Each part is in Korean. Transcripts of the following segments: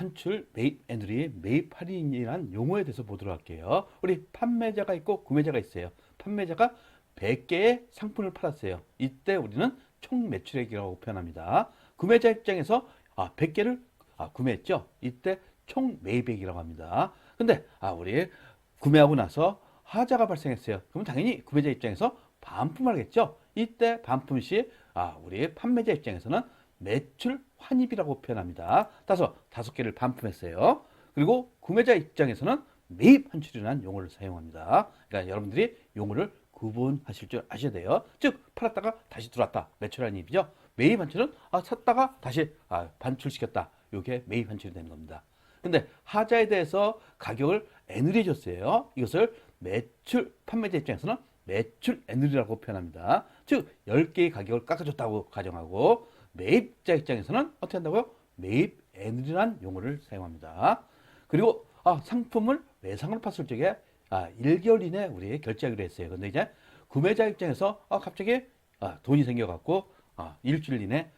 환출, 매입 애누리, 매입 할인이라는 용어에 대해서 보도록 할게요. 우리 판매자가 있고 구매자가 있어요. 판매자가 100개의 상품을 팔았어요. 이때 우리는 총 매출액이라고 표현합니다. 구매자 입장에서 아, 100개를 아, 구매했죠. 이때 총 매입액이라고 합니다. 근데 아, 우리 구매하고 나서 하자가 발생했어요. 그럼 당연히 구매자 입장에서 반품을 하겠죠. 이때 반품 시 아, 우리 판매자 입장에서는 매출 환입이라고 표현합니다. 따라서 다섯 개를 반품했어요. 그리고 구매자 입장에서는 매입 환출이라는 용어를 사용합니다. 그러니까 여러분들이 용어를 구분하실 줄 아셔야 돼요. 즉 팔았다가 다시 들어왔다 매출 환입이죠. 매입 환출은 아, 샀다가 다시 아, 반출시켰다. 이게 매입 환출이 되는 겁니다. 근데 하자에 대해서 가격을 애누리 줬어요. 이것을 매출 판매자 입장에서는 매출 애누리라고 표현합니다. 즉 10개의 가격을 깎아줬다고 가정하고 매입자 입장에서는 어떻게 한다고요? 매입 애누리라는 용어를 사용합니다. 그리고 아, 상품을 외상으로 팠을 적에 아, 1개월 이내 우리 결제하기로 했어요. 근데 이제 구매자 입장에서 아, 갑자기 아, 돈이 생겨갖고 아, 일주일 이내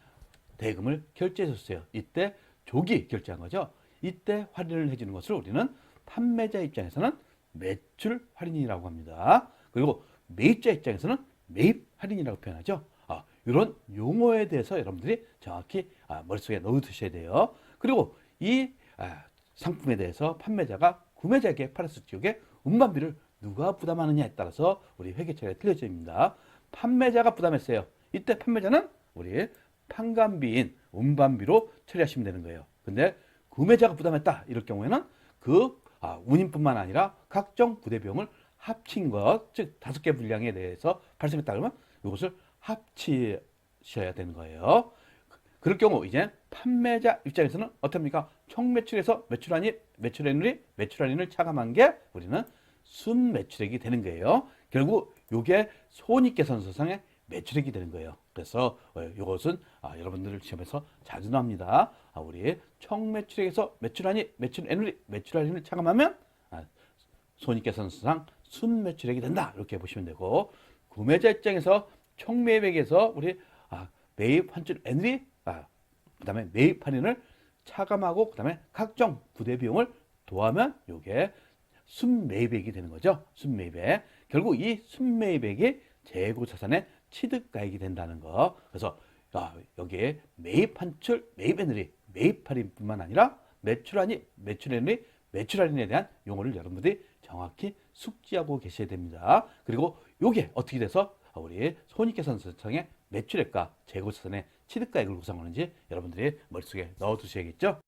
대금을 결제해줬어요. 이때 조기 결제한 거죠. 이때 할인을 해주는 것을 우리는 판매자 입장에서는 매출 할인이라고 합니다. 그리고 매입자 입장에서는 매입 할인이라고 표현하죠. 아, 이런 용어에 대해서 여러분들이 정확히 아, 머릿속에 넣어두셔야 돼요. 그리고 이 아, 상품에 대해서 판매자가 구매자에게 팔았을 적에 운반비를 누가 부담하느냐에 따라서 우리 회계처리가 틀려집니다. 판매자가 부담했어요. 이때 판매자는 우리 판관비인 운반비로 처리하시면 되는 거예요. 근데 구매자가 부담했다 이럴 경우에는 그 아, 운임뿐만 아니라 각종 부대 비용을 합친 것, 즉 다섯 개 분량에 대해서 발생했다 그러면 이것을 합치셔야 되는 거예요. 그럴 경우 이제 판매자 입장에서는 어떻습니까? 총 매출에서 매출한이 매출액률이 매출할인을 차감한 게 우리는 순 매출액이 되는 거예요. 결국 이게 손익계산서상의 매출액이 되는 거예요. 그래서 이것은 아, 여러분들 시험에서 자주 나옵니다. 아, 우리 총 매출액에서 매출한이 매출액률이 매출할인을 차감하면 아, 손익계산서상 순 매출액이 된다 이렇게 보시면 되고 구매자 입장에서 총 매입액에서 우리 아, 매입 환출 애누리 아, 그다음에 매입 할인을 차감하고 그다음에 각종 부대 비용을 도하면 요게 순매입액이 되는 거죠. 순매입액. 결국 이 순매입액이 재고 자산의 취득가액이 된다는 거. 그래서 아, 여기에 매입 환출, 매입 애누리, 매입 할인뿐만 아니라 매출 할인, 매출 애누리, 매출 할인에 대한 용어를 여러분들이 정확히 숙지하고 계셔야 됩니다. 그리고 요게 어떻게 돼서 우리 손익계산서상의 매출액과 재고자산의 취득가액을 구성하는지 여러분들이 머릿속에 넣어두셔야겠죠.